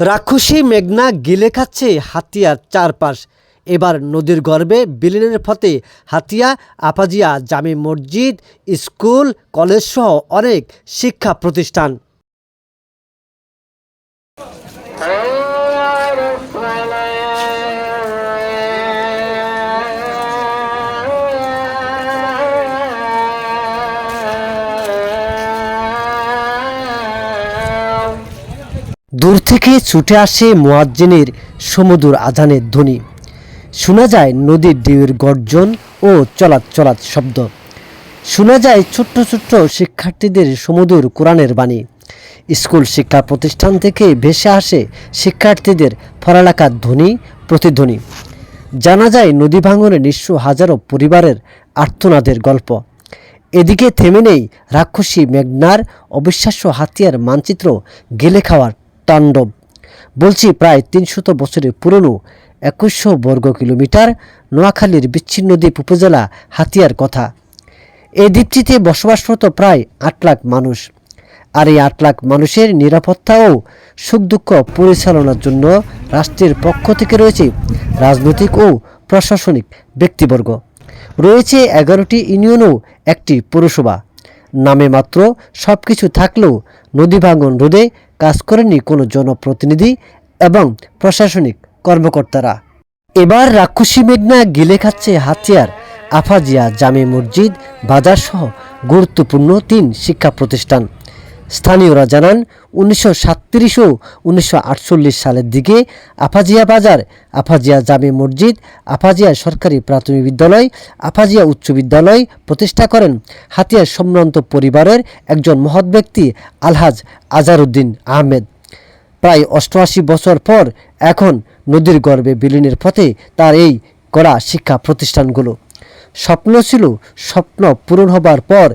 রাক্ষসী মেঘনা গিলে খাচ্ছে হাতিয়ার চারপাশ। এবার নদীর গর্ভে বিলিনের ফতে হাতিয়া, আপাজিয়া, জামি মসজিদ, স্কুল, কলেজসহ অনেক শিক্ষা প্রতিষ্ঠান। দূর থেকে ছুটে আসে মোয়াজ্জিনের সমুদুর আজানের ধ্বনি। শোনা যায় নদীর ঢেউয়ের গর্জন ও চলাৎ চলাৎ শব্দ। শোনা যায় ছোট্ট ছোট্ট শিক্ষার্থীদের সমুদুর কোরআনের বাণী। স্কুল শিক্ষা প্রতিষ্ঠান থেকে ভেসে আসে শিক্ষার্থীদের পড়ালেখার ধ্বনি, প্রতিধ্বনি। জানা যায় নদী ভাঙনে নিঃস্ব হাজারো পরিবারের আর্তনাদের গল্প। এদিকে থেমে নেই রাক্ষসী মেঘনার অবিশ্বাস্য হাতিয়ার মানচিত্র গেলে খাওয়ার তাণ্ডব। বলছি প্রায় তিনশত বছরের পুরনো একুশশো বর্গ কিলোমিটার নোয়াখালীর বিচ্ছিন্ন দ্বীপ উপজেলা হাতিয়ার কথা। এই দ্বীপটিতে বসবাসরত প্রায় আট লাখ মানুষ। আর এই আট লাখ মানুষের নিরাপত্তা ও সুখ দুঃখ পরিচালনার জন্য রাষ্ট্রের পক্ষ থেকে রয়েছে রাজনৈতিক ও প্রশাসনিক ব্যক্তিবর্গ। রয়েছে এগারোটি ইউনিয়ন ও একটি পৌরসভা। নামে মাত্র সব কিছু থাকলেও নদী ভাঙন রোধে কাজ করেনি কোনো জনপ্রতিনিধি এবং প্রশাসনিক কর্মকর্তারা। এবার রাক্ষসী মেঘনা গিলে খাচ্ছে হাতিয়ার আফাজিয়া জামে মসজিদ বাজার সহ গুরুত্বপূর্ণ তিন শিক্ষা প্রতিষ্ঠান স্থানীয়রা জানান উনিশশো সাতত্রিশ ও উনিশশো আটচল্লিশ সালের দিকে আফাজিয়া বাজার, আফাজিয়া জামে মসজিদ, আফাজিয়া সরকারি প্রাথমিক বিদ্যালয়, আফাজিয়া উচ্চ বিদ্যালয় প্রতিষ্ঠা করেন। হাতিয়ার সম্ভ্রান্ত পরিবারের একজন মহৎ ব্যক্তি আলহাজ আজারউদ্দিন আহমেদ। প্রায় অষ্টআশি বছর পর এখন নদীর গর্ভে বিলীনের পথে তার এই করা শিক্ষা প্রতিষ্ঠানগুলো। স্বপ্ন ছিল স্বপ্ন পূরণ হবার পর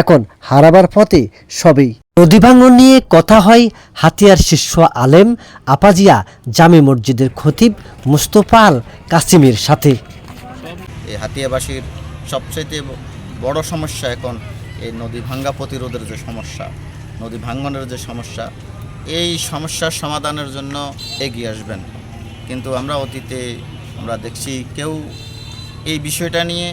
এখন হারাবার পথে সবই। নদী ভাঙন নিয়ে কথা হয় হাতিয়ার শীর্ষ আলেম আপাজিয়া জামে মসজিদের খতিব মুস্তফা আল কাসিমের সাথে। এই হাতিয়াবাসীর সবচাইতে বড় সমস্যা এখন এই নদী ভাঙ্গা প্রতিরোধের যে সমস্যা নদী ভাঙ্গনের যে সমস্যা, এই সমস্যার সমাধানের জন্য এগিয়ে আসবেন। কিন্তু আমরা অতীতে আমরা দেখছি কেউ এই বিষয়টা নিয়ে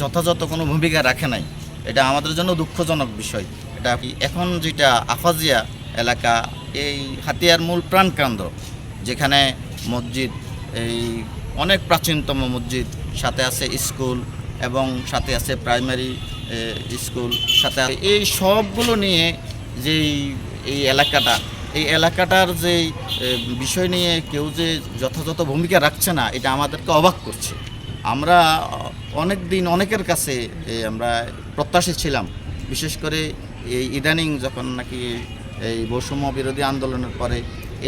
যথাযথ কোনো ভূমিকা রাখে নাই। এটা আমাদের জন্য দুঃখজনক বিষয়। এটা এখন যেটা আফাজিয়া এলাকা, এই হাতিয়ার মূল প্রাণকেন্দ্র যেখানে মসজিদ, এই অনেক প্রাচীনতম মসজিদ, সাথে আছে স্কুল এবং সাথে আছে প্রাইমারি স্কুল, সাথে এই সবগুলো নিয়ে যেই, এই এলাকাটা, এই এলাকাটার যে বিষয় নিয়ে কেউ যে যথাযথ ভূমিকা রাখছে না, এটা আমাদেরকে অবাক করছে। আমরা অনেক দিন অনেকের কাছে আমরা প্রত্যাশী ছিলাম। বিশেষ করে এই ইদানিং যখন নাকি এই বৈষম্য বিরোধী আন্দোলনের পরে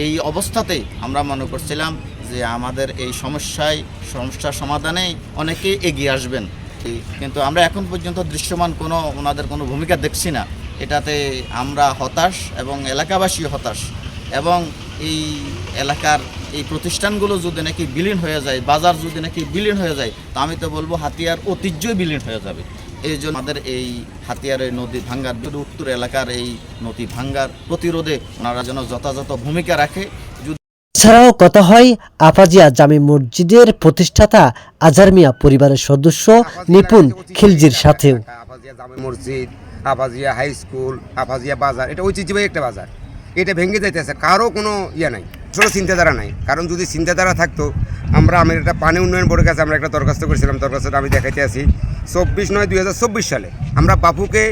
এই অবস্থাতেই আমরা মনে করছিলাম যে আমাদের এই সমস্যায় সমস্যার সমাধানে অনেকে এগিয়ে আসবেন। কিন্তু আমরা এখন পর্যন্ত দৃশ্যমান কোনো, ওনাদের কোনো ভূমিকা দেখছি না। এটাতে আমরা হতাশ এবং এলাকাবাসী হতাশ। এবং এই এলাকার এই প্রতিষ্ঠানগুলো যদি নাকি বিলীন হয়ে যায় বাজার যদি নাকি বিলীন হয়ে যায় তা আমি তো বলব হাতিয়ার ঐতিহ্যই বিলীন হয়ে যাবে। এই জন্য আমাদের এই হাতিয়ারের নদী ভাঙ্গার উত্তর এলাকার এই নদী ভাঙ্গার প্রতিরোধে ওনারা যেন যথাযথ ভূমিকা রাখে। এছাড়াও কথা হয় আপাজিয়া জামে মসজিদের প্রতিষ্ঠাতা আজার মিয়া পরিবারের সদস্য নিপুণ খিলজির সাথেও। আফাজিয়া মসজিদ আফাজিয়া হাই স্কুল আফাজিয়া বাজার এটা ঐতিহ্যবাহী একটা বাজার। এটা ভেঙে যাইতেছে কারও কোনো ইয়ে নাই। আসলে চিন্তাধারা নাই। কারণ যদি চিন্তাধারা থাকতো, আমরা আমি একটা পানি উন্নয়ন বোর্ডের কাছে আমরা একটা দরখাস্ত করেছিলাম, দরখাস্তটা আমি দেখাইতে আছি চব্বিশ নয়, দুই সালে আমরা বাপুকে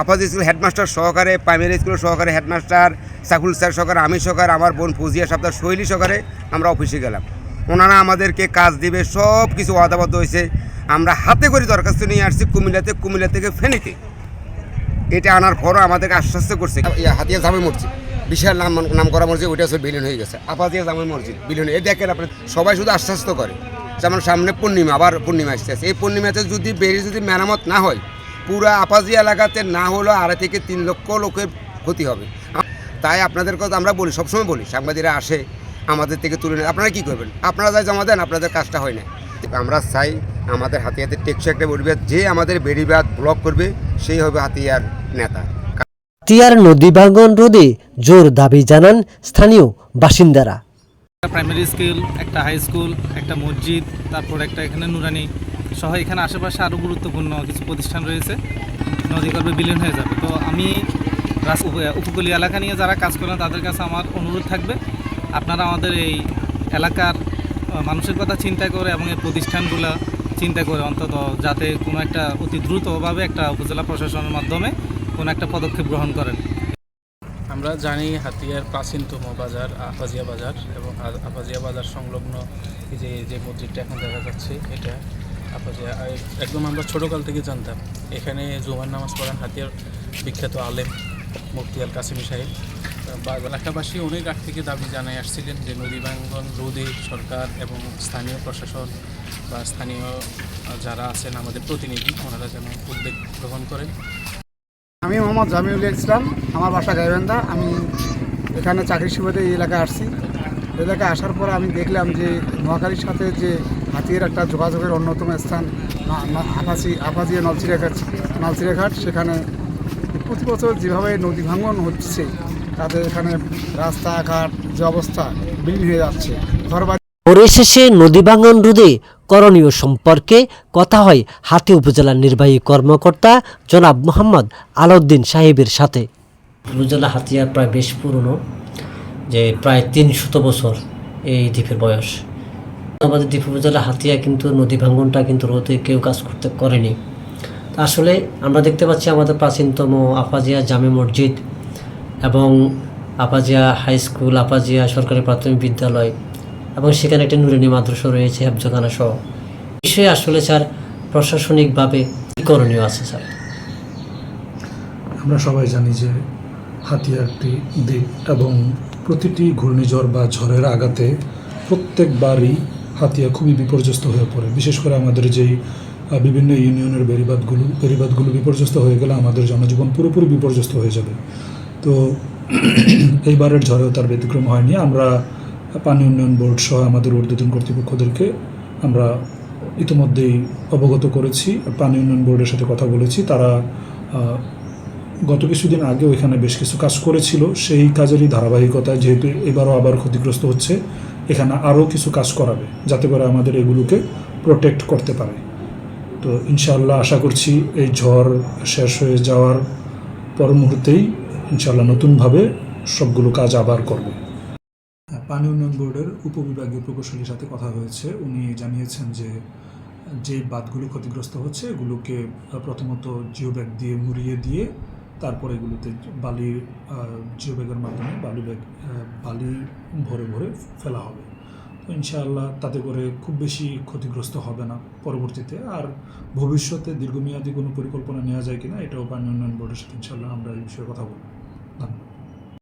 আফাজি স্কুল হেডমাস্টার সহকারে, প্রাইমারি স্কুল সহকারে হেডমাস্টার, সাকুল স্যার সহকারে, আমি সহকারে, আমার বোন ফুজিয়া সপ্তাহ শৈলী সহকারে আমরা অফিসে গেলাম। ওনারা আমাদেরকে কাজ দিবে, সব কিছু ওয়াদাবদ্ধ হয়েছে। আমরা হাতে করে দরখাস্ত নিয়ে আসছি কুমিল্লাতে, কুমিল্লা থেকে ফেনীতে। এটা আনার পরও আমাদেরকে আশ্বস্ত করছে। হাতিয়া জামে মসজিদ বিশাল নাম নাম করা মসজিদ, ওইটা হচ্ছে বিলীন হয়ে গেছে। আপাতিয়া জামে মসজিদ, বিলীন এই দেখেন আপনি, সবাই শুধু আশ্বস্ত করে। যেমন সামনে পূর্ণিমা, আবার পূর্ণিমা আসতেছে এই পূর্ণিমাতে যদি বেরিয়ে যদি মেরামত না হয়, পুরা আপাজি এলাকাতে না হলেও আড়াই থেকে তিন লক্ষ লোকের ক্ষতি হবে। তাই আপনাদের কথা আমরা বলি, সবসময় বলি, সাংবাদিকরা আসে আমাদের থেকে তুলে নেয়। আপনারা কী করবেন? আপনারা যাই জমা দেন, আপনাদের কাজটা হয় না। আমরা চাই আমাদের হাতে হাতে টেকসই একটা যে আমাদের বেড়িবাদ ব্লক করবে, সেই হবে হাতিয়ার নেতা। হাতিয়ার নদী ভাঙন রোধে জোর দাবি জানান স্থানীয় বাসিন্দারা। প্রাইমারি স্কুল, একটা হাই স্কুল, একটা মসজিদ, তারপর একটা এখানে নুরানি সহ এখানে আশেপাশে আরও গুরুত্বপূর্ণ কিছু প্রতিষ্ঠান রয়েছে। নদীগর্ভে বিলীন হয়ে যাবে। তো আমি উপকূলীয় এলাকা নিয়ে যারা কাজ করেন, তাদের কাছে আমার অনুরোধ থাকবে, আপনারা আমাদের এই এলাকার মানুষের কথা চিন্তা করে এবং এই প্রতিষ্ঠানগুলো চিন্তা করে অন্তত যাতে কোনো একটা অতি দ্রুতভাবে একটা উপজেলা প্রশাসনের মাধ্যমে কোনো একটা পদক্ষেপ গ্রহণ করেন? আমরা জানি হাতিয়ার প্রাচীনতম বাজার আফাজিয়া বাজার এবং আফাজিয়া বাজার সংলগ্ন যে যে মসজিদটা এখন দেখা যাচ্ছে, এটা আফাজিয়া একদম আমরা ছোটোকাল থেকে জানতাম। এখানে জুমার নামাজ পড়ান হাতিয়ার বিখ্যাত আলেম মুফতি আল কাসিমি সাহেব। এলাকাবাসী অনেক আগ থেকে দাবি জানাই আসছিলেন যে নদী ভাঙ্গন রোধে সরকার এবং স্থানীয় প্রশাসন বা স্থানীয় যারা আছেন আমাদের প্রতিনিধি, ওনারা যেন উদ্বেগ গ্রহণ করেন। আমি মোহাম্মদ জামিউল ইসলাম, আমার বাসা গাইবান্ধা। আমি এখানে চাকরি সুবাদে এই এলাকায় আসছি। এলাকায় আসার পর আমি দেখলাম যে নোয়াখালীর সাথে যে হাতির একটা যোগাযোগের অন্যতম স্থান আপাচি আপাজিয়া নলচিরাঘাট নলচিরাঘাট সেখানে প্রতি বছর যেভাবে নদী ভাঙন হচ্ছে, তাদের এখানে রাস্তাঘাট যে অবস্থা বিলীন হয়ে যাচ্ছে। ঘরবাড়ি পরিশেষে নদী ভাঙন রোধে করণীয় সম্পর্কে কথা হয় হাতি উপজেলার নির্বাহী কর্মকর্তা জনাব মোহাম্মদ আলাউদ্দিন সাহেবের সাথে। উপজেলা হাতিয়ার প্রায় বেশ পুরনো, যে প্রায় তিন শত বছর এই দ্বীপের বয়স। আমাদের দ্বীপ উপজেলা হাতিয়া কিন্তু নদী ভাঙনটা কিন্তু রোধে কেউ কাজ করতে করেনি। আসলে আমরা দেখতে পাচ্ছি আমাদের প্রাচীনতম আফাজিয়া জামে মসজিদ এবং আপাজিয়া হাই স্কুল, আপাজিয়া সরকারি প্রাথমিক বিদ্যালয় এবং সেখানে একটা নুরানি মাদ্রাসা রয়েছে হেফজখানা সহ। বিষয়ে আসলে স্যার, প্রশাসনিকভাবে কী করণীয় আছে স্যার? আমরা সবাই জানি যে হাতিয়া একটি দ্বীপ এবং প্রতিটি ঘূর্ণিঝড় বা ঝড়ের আঘাতে প্রত্যেকবারই হাতিয়া খুবই বিপর্যস্ত হয়ে পড়ে। বিশেষ করে আমাদের যেই বিভিন্ন ইউনিয়নের বেড়িবাঁধগুলো বেড়িবাঁধগুলো বিপর্যস্ত হয়ে গেলে আমাদের জনজীবন পুরোপুরি বিপর্যস্ত হয়ে যাবে। তো এইবারের ঝড়েও তার ব্যতিক্রম হয়নি। আমরা পানি উন্নয়ন বোর্ড সহ আমাদের ঊর্ধ্বতন কর্তৃপক্ষদেরকে আমরা ইতিমধ্যেই অবগত করেছি, পানি উন্নয়ন বোর্ডের সাথে কথা বলেছি। তারা গত কিছুদিন আগেও এখানে বেশ কিছু কাজ করেছিল। সেই কাজেরই ধারাবাহিকতায় যেহেতু এবারও আবার ক্ষতিগ্রস্ত হচ্ছে, এখানে আরও কিছু কাজ করাবে যাতে করে আমাদের এগুলোকে প্রোটেক্ট করতে পারে। তো ইনশাআল্লাহ আশা করছি এই ঝড় শেষ হয়ে যাওয়ার পর মুহূর্তেই ইনশাআল্লাহ নতুনভাবে সবগুলো কাজ আবার করবে। পানি উন্নয়ন বোর্ডের উপবিভাগীয় প্রকৌশলীর সাথে কথা হয়েছে। উনি জানিয়েছেন যে যে বাঁধগুলো ক্ষতিগ্রস্ত হচ্ছে, এগুলোকে প্রথমত জিও ব্যাগ দিয়ে মুড়িয়ে দিয়ে তারপর এগুলোতে বালি জিও ব্যাগের মাধ্যমে বালি ব্যাগ বালি ভরে ভরে ফেলা হবে। তো ইনশাআল্লাহ তাতে করে খুব বেশি ক্ষতিগ্রস্ত হবে না পরবর্তীতে। আর ভবিষ্যতে দীর্ঘমেয়াদী কোনো পরিকল্পনা নেওয়া যায় কিনা, এটাও পানি উন্নয়ন বোর্ডের সাথে ইনশাআল্লাহ আমরা এই বিষয়ে কথা বলব।